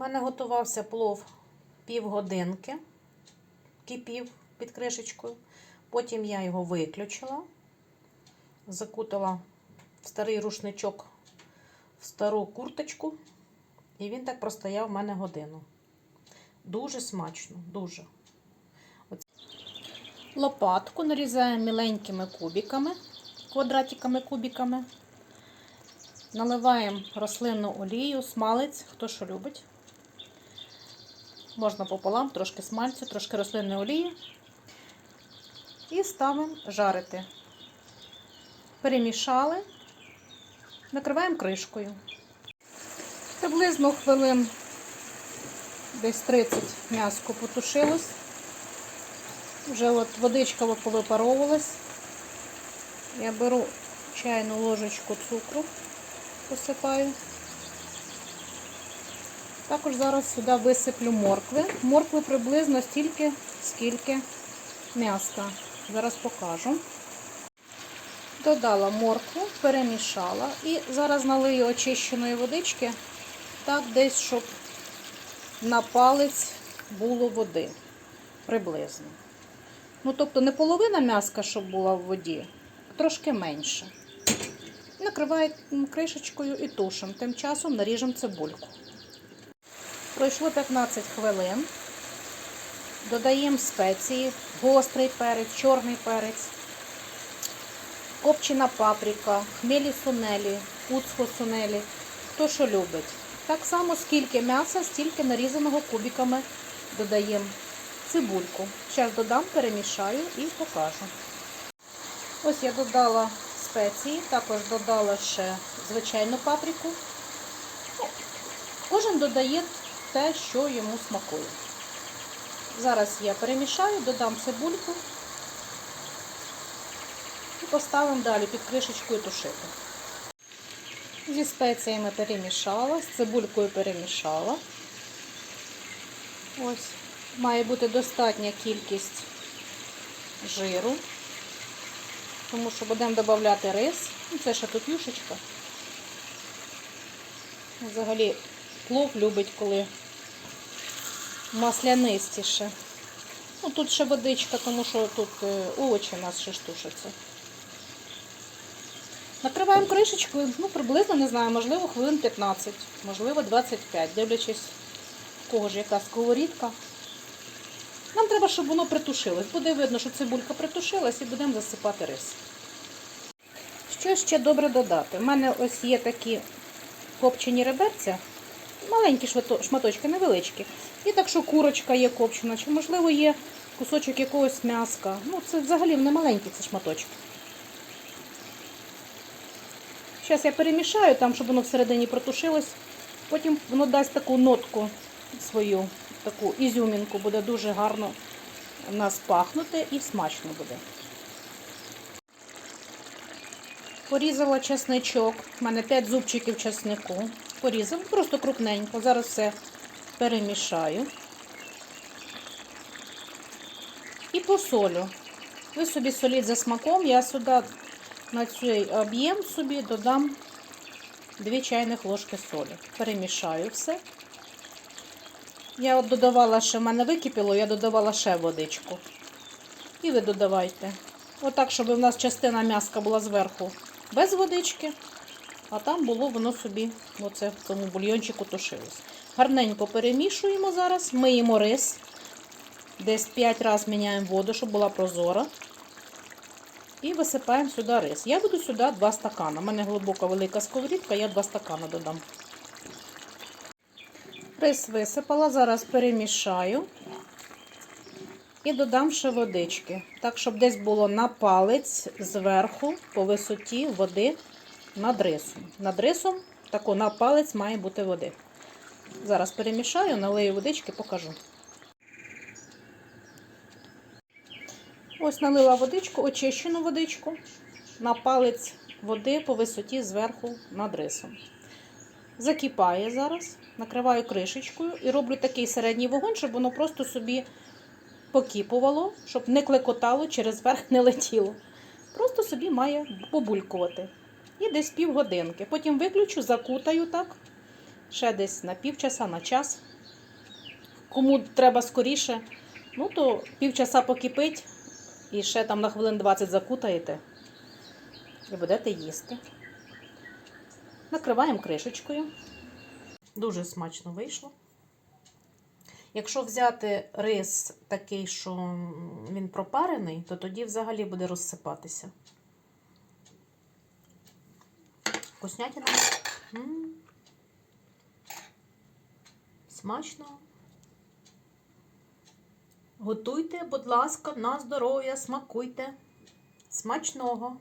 У мене готувався плов півгодинки, кипів під кришечкою. Потім я його виключила, закутала в старий рушничок, в стару курточку, і він так простояв в мене годину. Дуже смачно, дуже. Оц- Лопатку нарізаємо міленькими кубиками, квадратиками кубиками. Наливаємо рослинну олію, смалець, хто що любить. Можна пополам, трошки смальцю, трошки рослинної олії. І ставимо жарити. Перемішали, накриваємо кришкою. Приблизно хвилин десь 30 м'яско потушилось. Вже от водичка повипаровувалась. Я беру чайну ложечку цукру, посипаю. Також зараз сюди висиплю моркви. Моркви приблизно стільки, скільки м'яска. Зараз покажу. Додала моркву, перемішала і зараз налию очищеної водички, так десь, щоб на палець було води приблизно. Ну, тобто не половина м'яска, щоб була в воді, а трошки менше. Накриваю кришечкою і тушимо. Тим часом наріжемо цибульку. Пройшло 15 хвилин. Додаємо спеції, гострий перець, чорний перець, копчена паприка, хмелі сунелі, уцхо сунелі, хто що любить. Так само, скільки м'яса, стільки нарізаного кубиками додаємо цибульку. Зараз додам, перемішаю і покажу. Ось я додала спеції, також додала ще звичайну паприку. Кожен додає те, що йому смакує. Зараз я перемішаю, додам цибульку і поставимо далі під кришечкою тушити. Зі спеціями перемішала, з цибулькою перемішала. Ось, має бути достатня кількість жиру, тому що будемо додавати рис. Ну, Це ще тут юшечка. Взагалі плов любить, коли маслянистіше. Ну, тут ще водичка, тому що тут е, овочі у нас ще ж тушаться. Накриваємо кришечкою, ну, приблизно, не знаю, можливо, хвилин 15, можливо, 25, дивлячись, в кого ж яка сковорідка. Нам треба, щоб воно притушилось. Буде видно, що цибулька притушилась і будемо засипати рис. Що ще добре додати? У мене ось є такі копчені реберця, маленькі шматочки, невеличкі. І так, що курочка є копчена, чи, можливо, є кусочок якогось м'яска. Ну, це взагалі не маленькі ці шматочки. Зараз я перемішаю там, щоб воно всередині протушилось. Потім воно дасть таку нотку свою, таку ізюмінку, буде дуже гарно у нас пахнути і смачно буде. Порізала чесничок. У мене 5 зубчиків чеснику. Порізала просто крупненько. Зараз все перемішаю. І посолю. Ви собі соліть за смаком. Я сюди на цей об'єм собі додам 2 чайних ложки солі. Перемішаю все. Я от додавала ще, в мене википіло, я додавала ще водичку. І ви додавайте. Отак, щоб у нас частина м'яска була зверху без водички, а там було воно собі оце в тому бульйончику тушилось. Гарненько перемішуємо зараз, миємо рис. Десь 5 разів міняємо воду, щоб була прозора. І висипаємо сюди рис. Я буду сюди 2 стакани. У мене глибока велика сковорідка, я 2 стакани додам. Рис висипала, зараз перемішаю і додам ще водички. Так, щоб десь було на палець зверху по висоті води над рисом. Над рисом тако на палець має бути води. Зараз перемішаю, налию водички, покажу. Ось налила водичку, очищену водичку, на палець води по висоті зверху над рисом. Закипає зараз, накриваю кришечкою і роблю такий середній вогонь, щоб воно просто собі покіпувало, щоб не клекотало, через верх не летіло. Просто собі має побулькувати. І десь півгодинки. Потім виключу, закутаю так, ще десь на півчаса, на час. кому треба скоріше, ну то півчаса покипить і ще там на хвилин 20 закутаєте і будете їсти. Накриваємо кришечкою. Дуже смачно вийшло. Якщо взяти рис такий, що він пропарений, то тоді взагалі буде розсипатися. Вкуснятина. М. Смачно. Готуйте, будь ласка, на здоров'я, смакуйте. Смачного!